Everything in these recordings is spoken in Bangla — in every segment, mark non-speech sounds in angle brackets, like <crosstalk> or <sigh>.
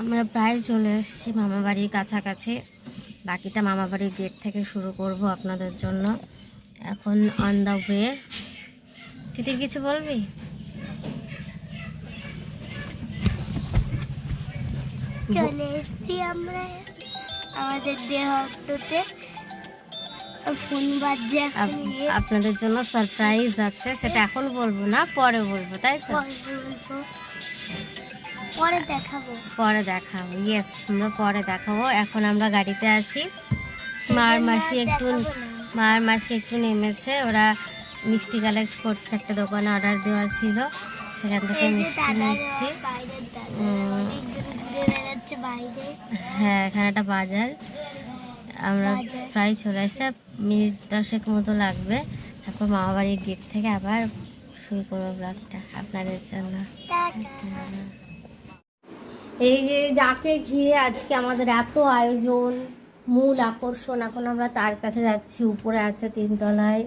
আমরা প্রায় চলে এসেছি মামা বাড়ির কাছাকাছি। বাকিটা মামা বাড়ির গেট থেকে শুরু করব আপনাদের জন্য। এখন অন দ্য ওয়ে তিতির কিছু বলবি? চলে এসেছি আমরা। আমাদের দেহতে ফোন বাজছে আপনাদের জন্য সারপ্রাইজ আছে। সেটা এখন বলব না পরে বলব তাই তো? বলব। পরে দেখাবো। পরে দেখাবো ইয়েস আমরা পরে দেখাবো। এখন আমরা গাড়িতে আছি। মার মাসি একটু। মার মাসি একটু নেমেছে ওরা মিষ্টি কালেক্ট করছে একটা দোকানে অর্ডার দেওয়া ছিল। সেখান থেকে মিষ্টি নিচ্ছি হ্যাঁ এখানে একটা বাজার। আমরা প্রায় চলে এসে মিনিট দশেক মতো লাগবে। তারপর মামা বাড়ির গেট থেকে আবার শুরু করব ব্লগটা আপনাদের জন্য। এই যে যাকে ঘিরে আজকে আমাদের এত আয়োজন মূল আকর্ষণ এখন আমরা তার কাছে যাচ্ছি উপরে আছে তিনতলায়।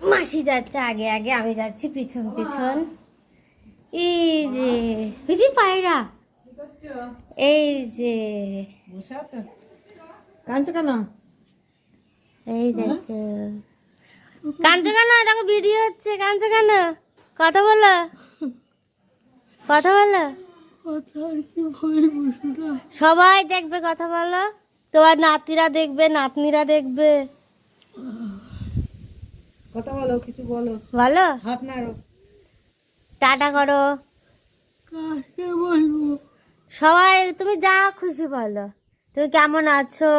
মাসি যাচ্ছে আগে আগে আমি যাচ্ছি পিছন পিছন। এই যে বুঝি পায়রা। এই যে। বসে আছো? কাঁদছো কেন? এই দেখো। কাঁদছো কেন? দেখো ভিডিও হচ্ছে কাঁদছো কেন? কথা বলো। কথা বলো। সবাই দেখবে কথা বলো। তোমার নাতিরা দেখবে নাতনিরা দেখবে। কথা বলো কিছু বলো। বলো। হাত নাড়ো। টাটা করো। কাকে বলব? সবাই তুমি যা খুশি বলো। তুমি কেমন আছো?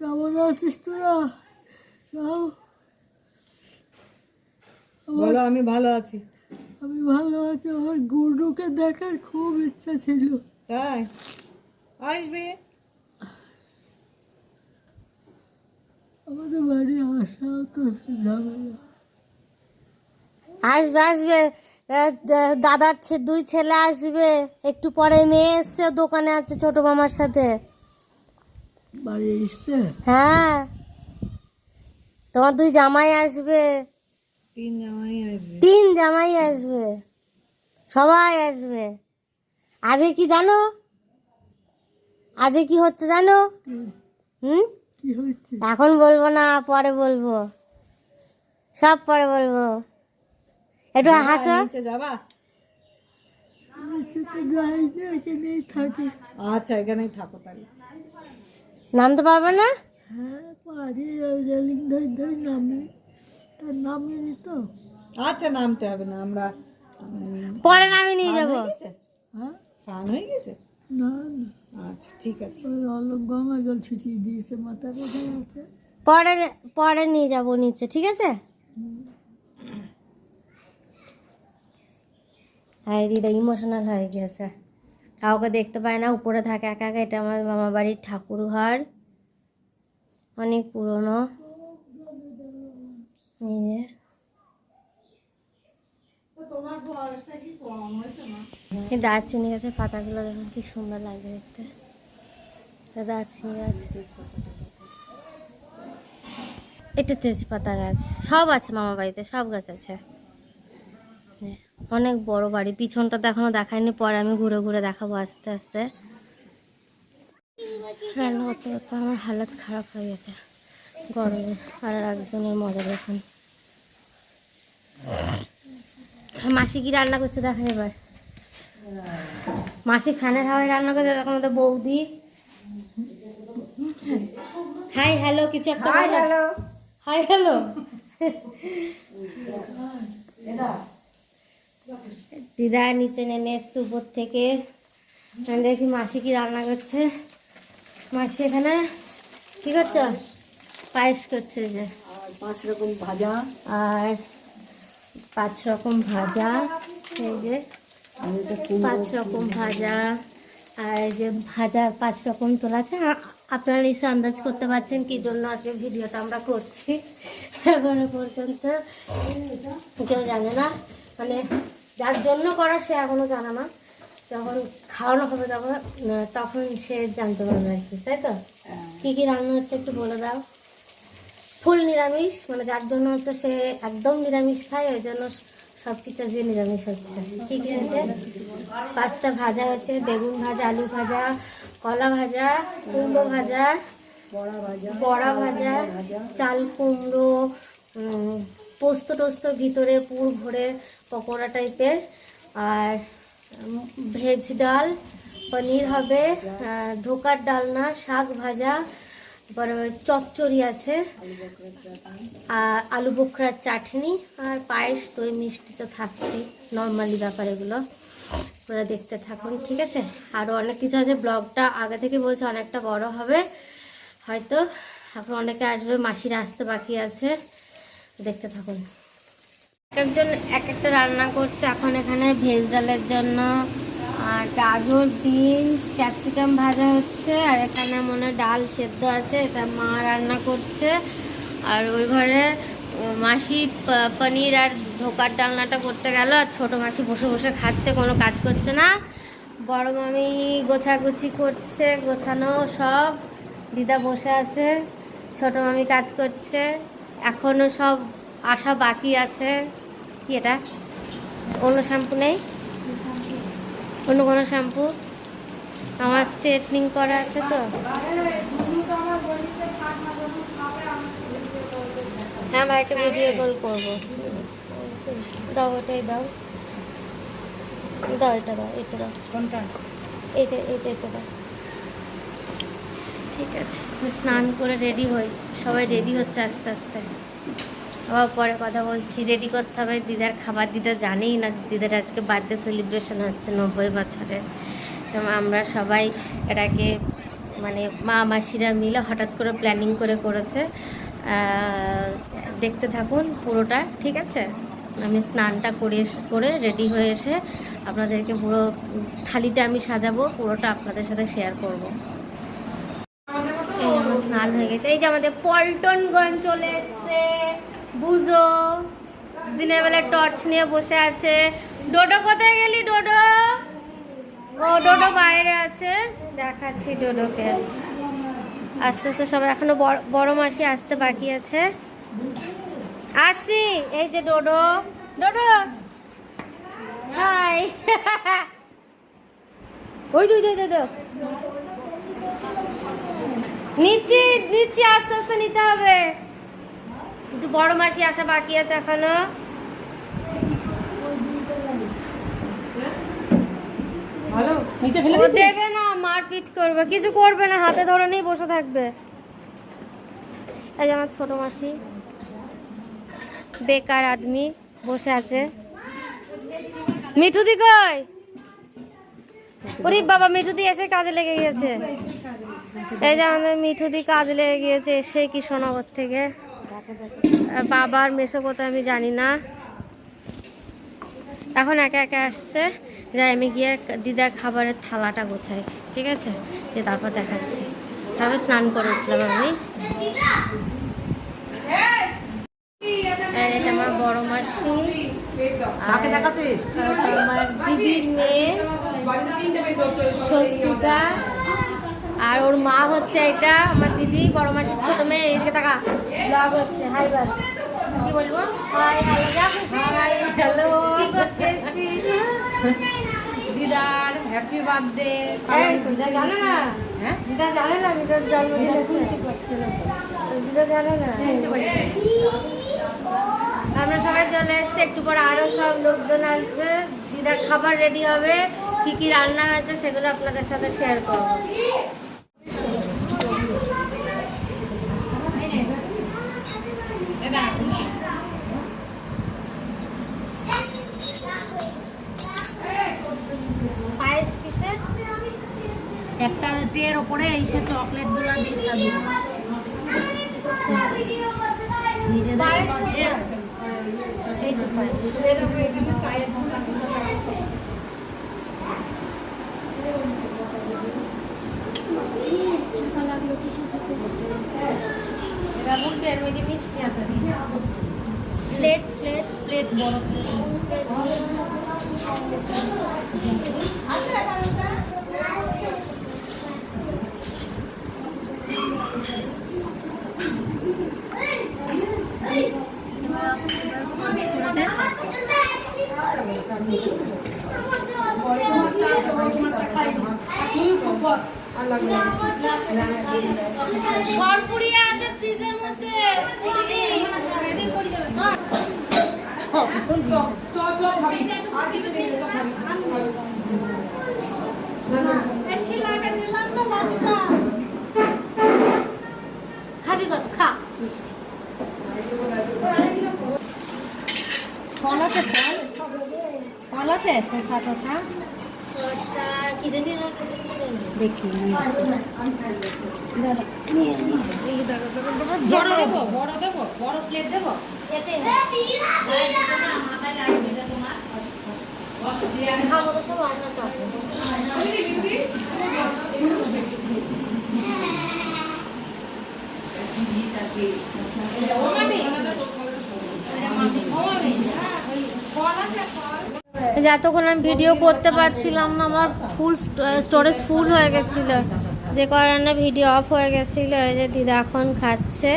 কেমন আছিস তোরা? সব বলো আমি ভালো আছি। আমি ভালো আছি আমার গুরুকে দেখার খুব ইচ্ছা ছিল। তাই? আসবে? আমাদের বাড়ি আসা তো ঝামেলা। আসবে আসবে। দাদার ছে- দুই ছেলে আসবে। একটু পরে মেয়ে এসছে দোকানে আছে ছোট মামার সাথে। বাড়ি এসছে? হ্যাঁ। তোমার দুই জামাই আসবে। তিন জামাই আসবে। তিন জামাই আসবে। সবাই আসবে। আজকে কি জানো? আজকে কি হচ্ছে জানো? হুম? এখন বলব না পরে বলব। সব পরে বলব। একটু হাসো। যাবা? আচ্ছা এখানেই থাকো তাহলে। নামতে পারবে না? হ্যাঁ পারি ওই রেলিং ধরে ধরে নামি। নামিনি তো আচ্ছা নামতে হবে না আমরা পরে নামিয়ে নিয়ে যাব। হ্যাঁ স্নান হয়ে গেছে? না না। আচ্ছা ঠিক আছে। ওই অল্প গঙ্গা জল ছিটিয়ে দিয়েছে মাথা কোথায় আছে। পরে পরে নিয়ে যাব নিচে ঠিক আছে? হ্যাঁ দিদা ইমোশনাল হয়ে গেছে কাউকে দেখতে পায় না উপরে থাকে একা একা এটা আমার মামা বাড়ির ঠাকুর ঘর অনেক পুরনো। এই যে। এই দারচিনি গাছের পাতাগুলো দেখুন কি সুন্দর লাগে দেখতে। দারচিনি গাছ। এটা তেজপাতা গাছ। সব আছে মামা বাড়িতে সব গাছ আছে। হ্যাঁ, অনেক বড় বাড়ি। পিছনটা তো এখনও দেখায়নি পরে আমি ঘুরে ঘুরে দেখাবো আস্তে আস্তে। রান্না করতে করতে আমার হালত খারাপ হয়ে গেছে। গরমে আর একজনের মজা দেখুন। মাসি কি রান্না করছে দেখা এবার। মাসি খানের হাওয়ায় রান্না করছে তখন আমাদের বৌদি। হাই হ্যালো কিছু একটা হ্যালো হাই হ্যালো দিদা নিচে নেমে এসছে উপর থেকে। দেখি মাসি কি রান্না করছে। মাসি এখানে কি করছ? পায়েস। করছে যে। পাঁচ রকম ভাজা। আর পাঁচ রকম ভাজা এই যে পাঁচ রকম ভাজা আর এই যে ভাজা পাঁচ রকম তোলা আছে। আপনারা নিশ্চয় আন্দাজ করতে পারছেন কি জন্য আজকে ভিডিওটা আমরা করছি। এখনও পর্যন্ত কেউ জানে না। মানে যার জন্য করা সে এখনও জানে না। যখন খাওয়ানো হবে তখন তখন সে জানতে পারবে আর কি তাই তো? কী কী রান্না হচ্ছে একটু বলে দাও। ফুল নিরামিষ মানে যার জন্য হচ্ছে সে একদম নিরামিষ খায়, ওই জন্য সব কিছু আজকে নিরামিষ হচ্ছে। কি আছে পাঁচটা ভাজা হচ্ছে বেগুন ভাজা, আলু ভাজা, কলা ভাজা, কুমড়ো ভাজা, বড়া ভাজা, চাল, কুমড়ো পোস্ত টোস্ত ভিতরে পুর ভরে পকোড়া টাইপের, আর ভেজ ডাল, পনির হবে ধোকার ডালনা, শাক ভাজা চচ্চড়ি আছে, আর আলু বোখরার চাটনি আর পায়েস, দই মিষ্টি তো থাকছেই, নর্মালি ব্যাপার এগুলো। ওরা দেখতে থাকুন, ঠিক আছে? আরও অনেক কিছু আছে, ব্লগটা আগে থেকে বলছে অনেকটা বড় হবে, হয়তো এখন অনেকে আসবে, মাসিরা আসতে বাকি আছে, দেখতে থাকুন। এক একজন এক একটা রান্না করছে, এখন এখানে ভেজ ডালের জন্য আর গাজর, বিনস, ক্যাপসিকাম ভাজা হচ্ছে, আর এখানে মনে ডাল সেদ্ধ আছে, এটা মা রান্না করছে। আর ওই ঘরে মাসি পনির আর ধোকার ডালনাটা করতে গেল, আর ছোটো মাসি বসে বসে খাচ্ছে, কোনো কাজ করছে না। বড় মামি গোছাগুছি করছে, গোছানো সব, দিদা বসে আছে, ছোট মামি কাজ করছে এখনও সব আশা বাকি আছে। কি এটা? অন্য শ্যাম্পু নেই? অন্য কোনো শ্যাম্পু? আমার স্ট্রেটনিং করা আছে তো। হ্যাঁ ভাইকে ভিডিও কল করব। দাও ওটাই দাও। দাও এটা দাও এটা দাও। কোনটা? এটা এটা এটা দাও। ঠিক আছে আমি স্নান করে রেডি হই। সবাই রেডি হচ্ছে আস্তে আস্তে। আবার পরে কথা বলছি রেডি করতে হবে। দিদার খাবার, দিদা জানেই না দিদার আজকে বার্থডে সেলিব্রেশন হচ্ছে নব্বই বছরের। আমরা সবাই এটাকে মানে মা মাসিরা মিলে হঠাৎ করে প্ল্যানিং করে করেছে। দেখতে থাকুন পুরোটা, ঠিক আছে? আমি স্নানটা করে করে রেডি হয়ে এসে আপনাদেরকে পুরো থালিটা আমি সাজাবো, পুরোটা আপনাদের সাথে শেয়ার করব। আমার স্নান হয়ে গেছে। এই যে আমাদের পল্টনগঞ্জ চলে এসছে। বুঝো। দিনের বেলা টর্চ নিয়ে বসে আছে। ডোডো কোথায় গেলি, ডোডো? ও, ডোডো বাইরে আছে। দেখাচ্ছি ডোডোকে। আস্তে আস্তে সবাই, এখনও বড় মাসি আসতে বাকি আছে। আসছি, এই যে ডোডো। ডোডো! হাই। <laughs> ওই দুই দুই দুই নিচ্ছি নিচ্ছি, আস্তে আস্তে নিতে হবে। কিন্তু বড় মাসি আসা বাকি আছে এখনও। ভালো? নিচে ফেলে দেবে না মারপিট করবে। কিছু করবে না হাতে ধরে নিয়ে বসে থাকবে। এই যে আমার ছোট মাসি। বেকার আদমি বসে আছে। মিঠুদি কই? ওরে বাবা মিঠুদি এসে কাজে লেগে গিয়েছে। এই যে আমাদের মিঠুদি কাজে লেগে গিয়েছে এসে কি সোনাগর থেকে। বাবার মেশো কোথায় আমি জানি না। এখন একা একা আসছে যাই আমি গিয়ে দিদার খাবারের থালাটা গোছাই ঠিক আছে? যে তারপর দেখাচ্ছি। তবে স্নান করে উঠলাম আমি। এটা আমার বড় মাসি আমার দিদির মেয়ে স্বস্তিকা। আর ওর মা হচ্ছে এটা আমার দিদি বড় মাসির ছোট মেয়ে এদিকে টাকা ব্লগ হচ্ছে হাই বার কি বলব? হাই হ্যালো যা খুশি হ্যালো কি করতে এসছিস দিদার হ্যাপি বার্থডে দিদা জানে না? হ্যাঁ? দিদা জানে না দিদার জন্মদিন আছে? দিদা জানে না? আমরা সবাই চলে এসেছি একটু পর আরও সব লোকজন আসবে। দিদার খাবার রেডি হবে কি কি রান্না হয়েছে সেগুলো আপনাদের সাথে শেয়ার করব পায়েস কিসের একটা ট্রের ওপরে এই সে চকলেটগুলা দিয়ে খাবি পায়েস কোথায়? এই তো পায়েস ছাকা লাগল কিছু এরকম ট্রেন মধ্যে মিষ্টি আছে। প্লেট প্লেট প্লেট বড়। সরপুরিয়া আছে ফ্রিজের মধ্যে। খাবি কত? খা। মিষ্টি। ফল আছে ফল ফল আছে? শসা কি জানি না কি জানি না। দেখি বড় দেবো বড় দেবো বড় প্লেট দেবো। এতে খাব তো সব আমরা চাপবো যতক্ষণ আমি ভিডিও করতে পারছিলাম না, আমার ফুল স্টোরেজ ফুল হয়ে গেছিল। যে কারণে ভিডিও অফ হয়ে গেছিল। এই যে দিদা এখন খাচ্ছে।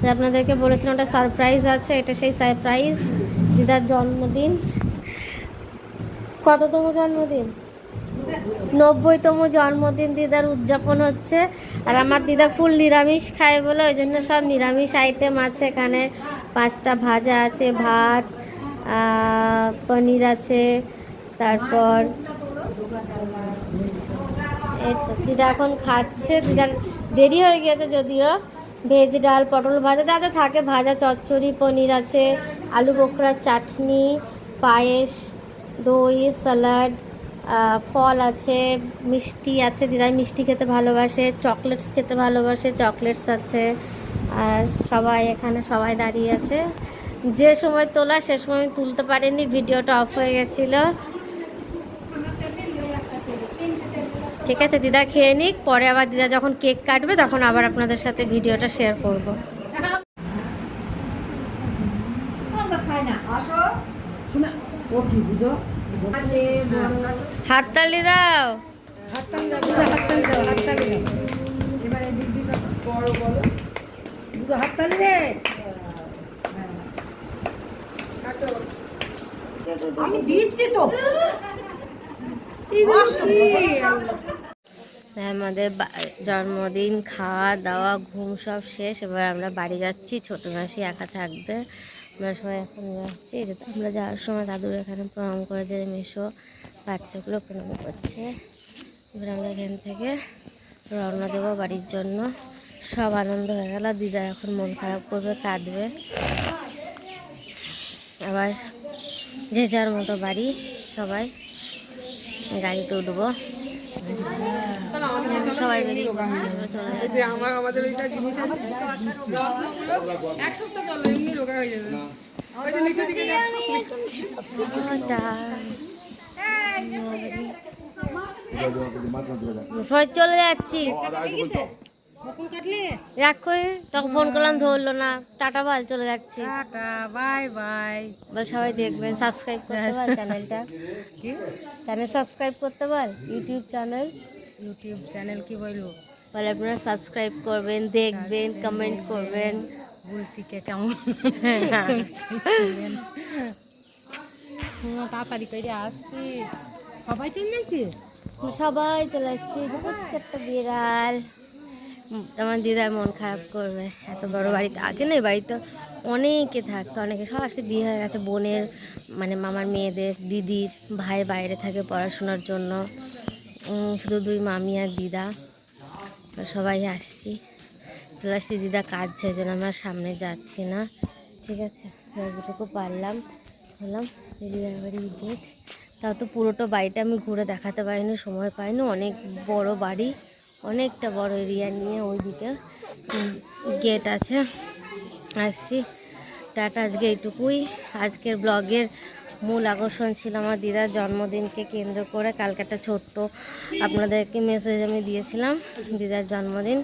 যে আপনাদেরকে বলেছিলাম, ওটা সারপ্রাইজ আছে, এটা সেই সারপ্রাইজ দিদার জন্মদিন। কততম জন্মদিন? নব্বইতম জন্মদিন দিদার উদযাপন হচ্ছে। আর আমার দিদা ফুল নিরামিষ খায় বলে, ওই জন্য সব নিরামিষ আইটেম আছে এখানে। পাঁচটা ভাজা আছে, ভাত পনির আছে, তারপর দিদা এখন খাচ্ছে। দিদার দেরি হয়ে গেছে যদিও। ভেজ ডাল, পটল ভাজা, যা যা থাকে, ভাজা, চচ্চড়ি, পনির আছে, আলু বোখরার চাটনি, পায়েস, দই স্যালাড ফল আছে, মিষ্টি আছে। দিদা মিষ্টি খেতে ভালোবাসে, চকলেটস খেতে ভালোবাসে, চকলেটস আছে। আর সবাই এখানে সবাই দাঁড়িয়ে আছে। যে সময় তোলা, সে সময় তুলতে পারিনি, ভিডিওটা অফ হয়ে গেছিল। ঠিক আছে, দিদা খেয়ে নিক, পরে আবার দিদা যখন কেক কাটবে, তখন আবার আপনাদের সাথে ভিডিওটা শেয়ার করব। হাততালি দাও। হাততালি দাও হাততালি দাও হাততালি দাও এবারে দিক দিক বড় বড় দুটো হাততালি রে আমি দিচ্ছি তো। আমাদের বা- জন্মদিন খাওয়া দাওয়া ঘুম সব শেষ। এবার আমরা বাড়ি যাচ্ছি ছোট মাসি একা থাকবে। আমরা সবাই এখন যাচ্ছি। এই আমরা যাওয়ার সময় দাদুর এখানে প্রণাম করে যে মেশো বাচ্চাগুলো প্রণাম করছে। এবার আমরা এখান থেকে রওনা দেবো বাড়ির জন্য। সব আনন্দ হয়ে গেল। দিদা এখন মন খারাপ করবে কাঁদবে। আবার যে যার মতো বাড়ি সবাই গাড়িতে উঠবো সবাই চলে যাচ্ছি। রোগা হয়ে করে তখন ফোন করলাম ধরলো না। টাটা চলে যাচ্ছি। Tata bye bye. বল সবাই দেখবেন সাবস্ক্রাইব করতে বল চ্যানেলটা <laughs> কি? চ্যানেল সাবস্ক্রাইব করতে ইউটিউব চ্যানেল ইউটিউব চ্যানেল কি বলব? বলে আপনারা সাবস্ক্রাইব করবেন দেখবেন কমেন্ট করবেন। বুলটিকে কেমন? তাড়াতাড়ি করে আসছি। সবাই চলে যাচ্ছি? সবাই চলে যাচ্ছি যে বিড়াল। আমার দিদার মন খারাপ করবে, এত বড় বাড়িতে, আগে না বাড়িতে অনেকে থাকতো, অনেকে, সব আসলে বিয়ে হয়ে গেছে বোনের মানে মামার মেয়েদের, দিদির, ভাই বাইরে থাকে পড়াশোনার জন্য শুধু দুই মামি আর দিদা সবাই আসছি, চলে আসছি, দিদা কাজ সেই জন্য আমরা সামনে যাচ্ছি না, ঠিক আছে যতটুকু পারলাম, হলাম দিদার বাড়ির গেট তাও তো পুরোটা বাড়িটা আমি ঘুরে দেখাতে পারিনি, সময় পাইনি, অনেক বড় বাড়ি অনেকটা বড় এরিয়া নিয়ে ওইদিকে গেট আছে। আসছি। টাটা, আজকে এইটুকুই। আজকের ব্লগের মূল আকর্ষণ ছিল আমার দিদার জন্মদিনকে কেন্দ্র করে। কালকে একটা ছোট্ট আপনাদেরকে মেসেজ আমি দিয়েছিলাম, দিদার জন্মদিন।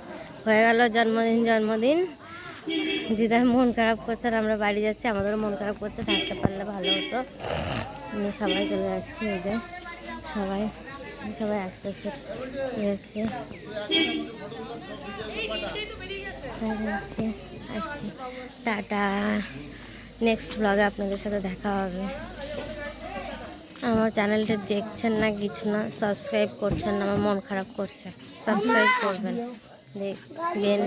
হয়ে গেল জন্মদিন জন্মদিন। দিদার মন খারাপ করছে আর আমরা বাড়ি যাচ্ছি, আমাদেরও মন খারাপ করছে, থাকতে পারলে ভালো হতো। আমি সবাই চলে যাচ্ছি এই যে, সবাই। সবাই আস্তে আস্তে যাচ্ছি আসছি। টাটা। নেক্সট ব্লগে আপনাদের সাথে দেখা হবে। আমার চ্যানেলটা দেখছেন না কিছু না সাবস্ক্রাইব করছেন না, আমার মন খারাপ করছে। সাবস্ক্রাইব করবেন। দেখবেন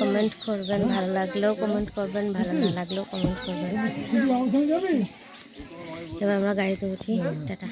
কমেন্ট করবেন, ভালো লাগলেও কমেন্ট করবেন, ভালো না লাগলেও কমেন্ট করবেন। এবার আমরা গাড়িতে উঠি। টাটা।